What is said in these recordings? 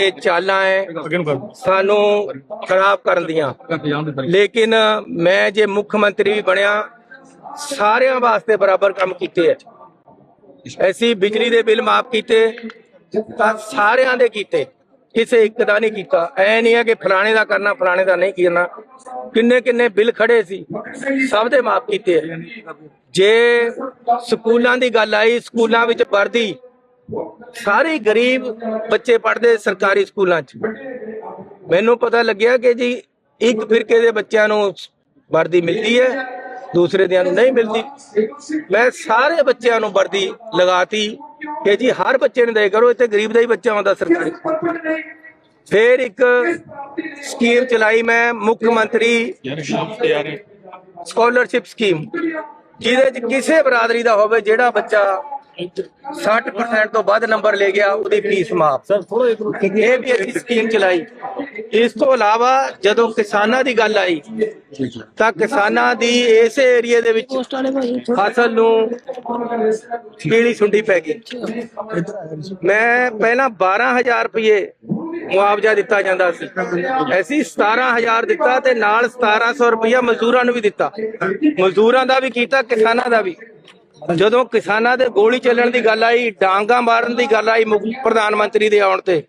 ਇਹ ਚਾਲਾਂ ਹੈ ਸਾਨੂੰ ਖਰਾਬ ਕਰਨ ਦੀਆਂ। ਲੇਕਿਨ ਮੈਂ ਜੇ ਮੁੱਖ ਮੰਤਰੀ ਵੀ ਬਣਿਆ, ਸਾਰਿਆਂ ਵਾਸਤੇ ਬਰਾਬਰ ਕੰਮ ਕੀਤੇ ਹੈ ਐਸੀ ਬਿਜਲੀ ਦੇ ਬਿੱਲ ਮਾਫ ਕੀਤੇ, ਤਾਂ ਸਾਰਿਆਂ ਦੇ ਕੀਤੇ। ਕਿਸੇ ਇੱਕ ਦਾ ਨਹੀਂ ਕੀਤਾ। ਐ ਨਹੀਂ ਹੈ ਕਿ ਫਲਾਣੇ ਦਾ ਕਰਨਾ, ਫਲਾਣੇ ਦਾ ਨਹੀਂ ਕਰਨਾ। ਕਿੰਨੇ ਕਿੰਨੇ ਬਿੱਲ ਖੜੇ ਸੀ, ਸਭ ਦੇ ਮਾਫ ਕੀਤੇ ਜੇ ਸਕੂਲਾਂ ਦੀ ਗੱਲ ਆਈ, ਸਕੂਲਾਂ ਵਿੱਚ ਵਰਦੀ ਸਾਰੇ ਗਰੀਬ ਬੱਚੇ ਪੜ੍ਹਦੇ ਸਰਕਾਰੀ ਸਕੂਲਾਂ 'ਚ। ਮੈਨੂੰ ਪਤਾ ਲੱਗਿਆ ਕਿ ਜੀ ਇੱਕ ਫਿਰਕੇ ਦੇ ਬੱਚਿਆਂ ਨੂੰ ਵਰਦੀ ਮਿਲਦੀ ਹੈ, ਦੂਸਰੇ ਦਿਆਂ ਨੂੰ ਨਹੀਂ ਮਿਲਦੀ। ਮੈਂ ਸਾਰੇ ਬੱਚਿਆਂ ਨੂੰ ਵਰਦੀ ਲਗਾਤੀ ਕਿ ਜੀ ਹਰ ਬੱਚੇ ਨੂੰ ਦੇ ਕਰੋ, ਇੱਥੇ ਗਰੀਬ ਦਾ ਹੀ ਬੱਚਾ ਆਉਂਦਾ ਸਰਕਾਰੀ ਫਿਰ ਇੱਕ ਸਕੀਮ ਚਲਾਈ ਮੈਂ, ਮੁੱਖ ਮੰਤਰੀ ਸਕਾਲਰਸ਼ਿਪ ਸਕੀਮ। ਜਿਹਦੇ ਚ ਕਿਸੇ ਬਰਾਦਰੀ ਦਾ ਹੋਵੇ, ਜਿਹੜਾ ਬੱਚਾ 60% ਤੋਂ ਵੱਧ ਨੰਬਰ ਲੈ ਗਿਆ ਉਹਦੀ ਫੀਸ ਮਾਫ। ਇਹ ਵੀ ਅਸੀਂ ਸਕੀਮ ਚਲਾਈ। ਇਸ ਤੋਂ ਇਲਾਵਾ ਜਦੋਂ ਕਿਸਾਨਾਂ ਦੀ ਗੱਲ ਆਈ ਤਾਂ ਕਿਸਾਨਾਂ ਦੀ ਇਸ ਏਰੀਏ ਦੇ ਵਿੱਚ ਫਸਲ ਨੂੰ ਪੀਲੀ ਸੁੰਡੀ ਪੈ ਗਈ। ਮੈਂ ਪਹਿਲਾਂ 12000 ਰੁਪਏ ਮੁਆਵਜ਼ਾ ਦਿੱਤਾ ਜਾਂਦਾ ਸੀ। ਐਸੀ 17000 ਦਿੱਤਾ ਤੇ ਨਾਲ 1700 ਰੁਪਇਆ ਮਜ਼ਦੂਰਾਂ ਨੂੰ ਵੀ ਦਿੱਤਾ। ਮਜ਼ਦੂਰਾਂ ਦਾ ਵੀ ਕੀਤਾ ਕਿਸਾਨਾਂ ਦਾ ਵੀ। ਜਦੋਂ ਕਿਸਾਨਾਂ ਦੇ ਗੋਲੀ ਚੱਲਣ ਦੀ ਗੱਲ ਆਈ, ਡਾਂਗਾ ਮਾਰਨ ਦੀ ਗੱਲ ਆਈ ਪ੍ਰਧਾਨ ਮੰਤਰੀ ਦੇ ਆਉਣ ਤੇ,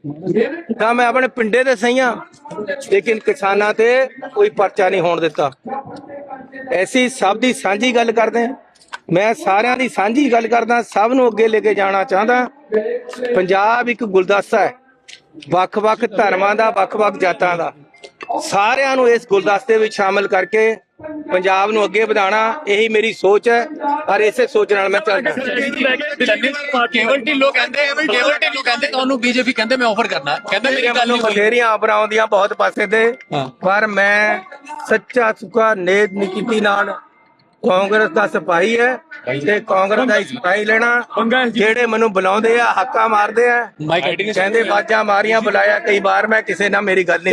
ਤਾਂ ਮੈਂ ਆਪਣੇ ਪਿੰਡੇ ਦੇ ਸਹੀਆਂ ਲੇਕਿਨ ਕਿਸਾਨਾਂ ਤੇ ਕੋਈ ਪਰਚਾ ਨਹੀਂ ਹੋਣ ਦਿੱਤਾ। ਐਸੀ ਸਭ ਦੀ ਸਾਂਝੀ ਗੱਲ ਕਰਦੇ ਹਾਂ। ਮੈਂ ਸਾਰਿਆਂ ਦੀ ਸਾਂਝੀ ਗੱਲ ਕਰਦਾ, ਸਭ ਨੂੰ ਅੱਗੇ ਲੈ ਕੇ ਜਾਣਾ ਚਾਹੁੰਦਾ। ਪੰਜਾਬ ਇੱਕ ਗੁਲਦਸਤਾ ਹੈ। ਵੱਖ-ਵੱਖ ਧਰਮਾਂ ਦਾ, ਵੱਖ-ਵੱਖ ਜਾਤਾਂ ਦਾ। ਸਾਰਿਆਂ ਨੂੰ ਇਸ ਗੁਲਦਸਤੇ ਵਿੱਚ ਸ਼ਾਮਲ ਕਰਕੇ ਪੰਜਾਬ ਨੂੰ ਅੱਗੇ ਵਧਾਉਣਾ ਇਹੀ ਮੇਰੀ ਸੋਚ ਹੈ ਔਰ ਇਸੇ ਸੋਚ ਨਾਲ ਮੈਂ ਚੱਲਦਾ। ਕੇਵਲ ਢਿੱਲੋਂ ਕਹਿੰਦੇ ਕੇਵਲ ਢਿੱਲੋਂ ਕਹਿੰਦੇ ਤੁਹਾਨੂੰ ਬੀਜੇਪੀ ਕਹਿੰਦੇ ਮੈਂ ਆਫਰ ਕਰਨਾ। ਕਹਿੰਦਾ ਮੇਰੀ ਗੱਲ ਨਹੀਂ ਹੋਈ ਆਫਰਾਂ ਆਉਂਦੀਆਂ ਬਹੁਤ ਪਾਸੇ ਤੇ। ਪਰ ਮੈਂ ਸੱਚਾ ਸੁੱਕਾ ਨੇਕ ਨੀਤੀ ਨਾਲ ਕਾਂਗਰਸ ਦਾ ਸਿਪਾਹੀ ਹੈ ਤੇ ਕਾਂਗਰਸ ਦਾ ਹੀ ਸਿਪਾਹੀ ਲੈਣਾ। ਜਿਹੜੇ ਮੈਨੂੰ ਬੁਲਾਉਂਦੇ ਆ ਹੱਕਾ ਮਾਰਦੇ ਆ ਕਹਿੰਦੇ ਬਾਜਾਂ ਮਾਰੀਆਂ ਬੁਲਾਇਆ ਕਈ ਵਾਰ ਮੈਂ ਕਿਸੇ ਨਾਲ ਮੇਰੀ ਗੱਲ ਨਹੀਂ